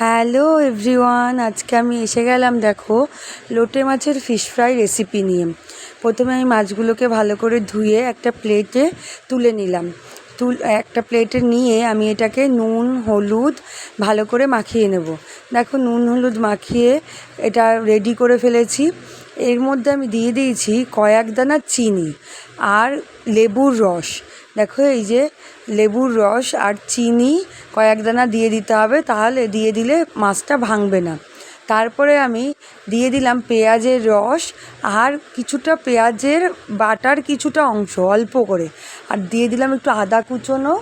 Hello everyone আজকে আমি এসে গেলাম, দেখো, লোটে মাছের ফিশ ফ্রাই রেসিপি নিয়ে। প্রথমে আমি মাছগুলোকে ভালো করে ধুয়ে একটা প্লেটে তুলে নিলাম। তুল, একটা প্লেটে নিয়ে আমি এটাকে নুন, হলুদ ভালো করে মাখিয়ে নেব। দেখো, নুন, হলুদ মাখিয়ে এটা রেডি করে ফেলেছি। এর মধ্যে আমি দিয়ে দিয়েছি কয়েক দানা চিনি আর লেবুর রস। দেখো, এই যে লেবুর রস আর চিনি কয়েক দানা দিয়ে দিতে হবে, তাহলে দিয়ে দিলে মাছটা ভাঙবে না। তারপরে আমি দিয়ে দিলাম পেঁয়াজের রস আর কিছুটা পেঁয়াজের বাটার কিছুটা অংশ, অল্প করে। আর দিয়ে দিলাম একটু আদা কুচোনো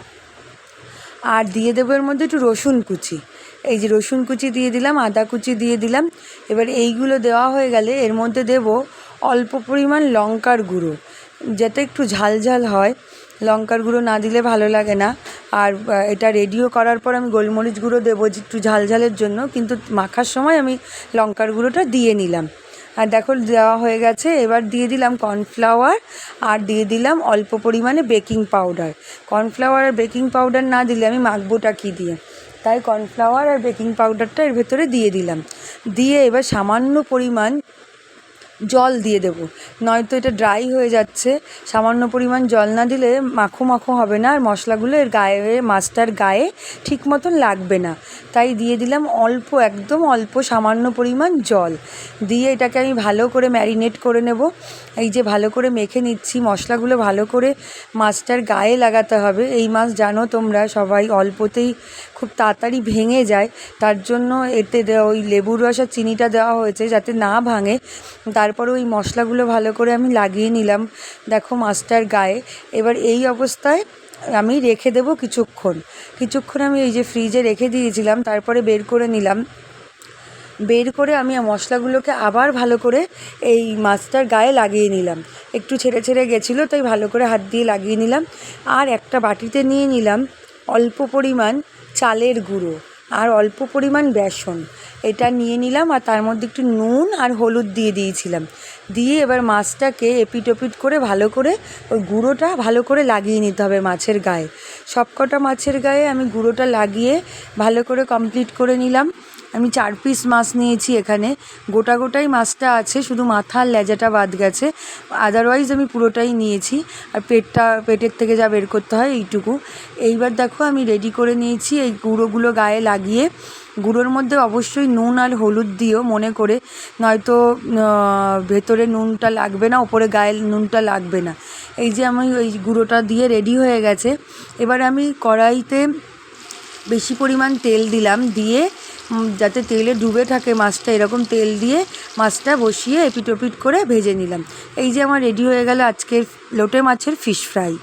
আর দিয়ে দেবো এর মধ্যে একটু রসুন কুচি। এই যে রসুন কুচি দিয়ে দিলাম, আদা কুচি দিয়ে দিলাম। এবার এইগুলো দেওয়া হয়ে গেলে এর মধ্যে দেব অল্প পরিমাণ লঙ্কার গুঁড়ো। যাতে একটু ঝাল ঝাল হয়, লঙ্কার গুঁড়ো না দিলে ভালো লাগে না। আর এটা রেডিও করার পর আমি গোলমরিচ গুঁড়ো দেবো একটু ঝাল ঝালের জন্য, কিন্তু মাখার সময় আমি লঙ্কার গুঁড়োটা দিয়ে নিলাম। আর দেখো, দেওয়া হয়ে গেছে, এবার দিয়ে দিলাম কর্নফ্লাওয়ার আর দিয়ে দিলাম অল্প পরিমাণে বেকিং পাউডার কর্নফ্লাওয়ার আর বেকিং পাউডার না দিলে আমি মাখবোটা কী দিয়ে? তাই কর্নফ্লাওয়ার আর বেকিং পাউডারটা এর ভেতরে দিয়ে দিলাম। দিয়ে এবার সামান্য পরিমাণ জল দিয়ে দেবো। নয়তো এটা ড্রাই হয়ে যাচ্ছে। সামান্য পরিমাণ জল না দিলে মাখো মাখো হবে না, আর মশলাগুলো এর গায়ে মাছটার গায়ে ঠিক মতন লাগবে না। তাই দিয়ে দিলাম অল্প, একদম অল্প সামান্য পরিমাণ জল। দিয়ে এটাকে আমি ভালো করে ম্যারিনেট করে নেব। এই যে ভালো করে মেখে নিচ্ছি, মশলাগুলো ভালো করে মাছটার গায়ে লাগাতে হবে। এই মাছ জানো তোমরা সবাই অল্পতেই খুব তাড়াতাড়ি ভেঙে যায়। তার জন্য এতে ওই লেবুর রস আর চিনিটা দেওয়া হয়েছে যাতে না ভাঙে। তারপরে ওই মশলাগুলো ভালো করে আমি লাগিয়ে নিলাম। দেখো মাছটার গায়ে। এবার এই অবস্থায় আমি রেখে দেবো কিছুক্ষণ। কিছুক্ষণ আমি এই যে ফ্রিজে রেখে দিয়েছিলাম, তারপরে বের করে নিলাম। বের করে আমি মশলাগুলোকে আবার ভালো করে এই মাছটার গায়ে লাগিয়ে নিলাম। একটু ছেড়ে ছেড়ে গেছিল, তাই ভালো করে হাত দিয়ে লাগিয়ে নিলাম। আর একটা বাটিতে নিয়ে নিলাম অল্প পরিমাণ চালের গুঁড়ো। আর অল্প পরিমাণ বেসন। এটা নিয়ে নিলাম আর তার মধ্যে একটু নুন আর হলুদ দিয়ে দিয়েছিলাম। দিয়ে এবার মাছটাকে এপিট ওপিট করে ভালো করে ওই গুঁড়োটা ভালো করে লাগিয়ে নিতে হবে মাছের গায়ে। সবকটা মাছের গায়ে আমি গুঁড়োটা লাগিয়ে ভালো করে কমপ্লিট করে নিলাম। আমি চার পিস মাছ নিয়েছি এখানে। গোটা গোটাই মাছটা আছে, শুধু মাথা আর লেজাটা বাদ গেছে। আদারওয়াইজ আমি পুরোটাই নিয়েছি। আর পেটটা, পেটের থেকে যা বের করতে হয় এইটুকু। এইবার দেখো আমি রেডি করে নিয়েছি এই গুঁড়োগুলো গায়ে লাগিয়ে। গুঁড়োর মধ্যে অবশ্যই নুন আর হলুদ দিও মনে করে। নয়তো ভেতরে নুনটা লাগবে না, ওপরে গায়ে নুনটা লাগবে না। এই যে আমি ওই গুঁড়োটা দিয়ে রেডি হয়ে গেছে। এবার আমি কড়াইতে বেশি পরিমাণ তেল দিলাম। দিয়ে যাতে তেলে ডুবে থাকে মাছটা, এরকম তেল দিয়ে মাছটা বসিয়ে এপিট ওপিট করে ভেজে নিলাম। এই যে আমার রেডি হয়ে গেল আজকের লোটে মাছের ফিশ ফ্রাই।